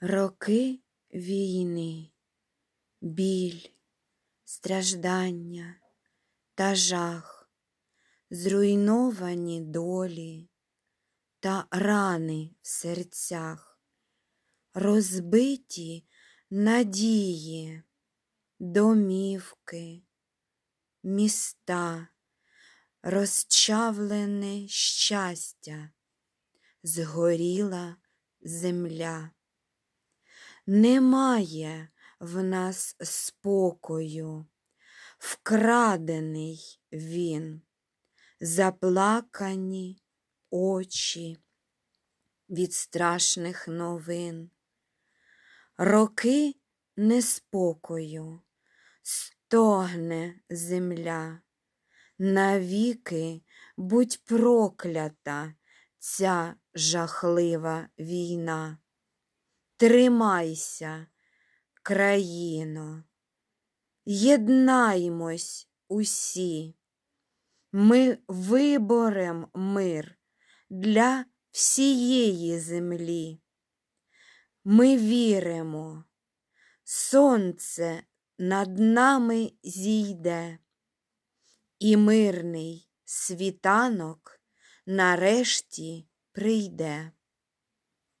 Роки війни, біль, страждання та жах, зруйновані долі та рани в серцях, розбиті надії, домівки, міста, розчавлене щастя, згоріла земля. Немає в нас спокою, вкрадений він, заплакані очі від страшних новин. Роки неспокою, стогне земля, навіки будь проклята ця жахлива війна. Тримайся, країно, єднаймось усі, ми виборем мир для всієї землі. Ми віримо, сонце над нами зійде, і мирний світанок нарешті прийде.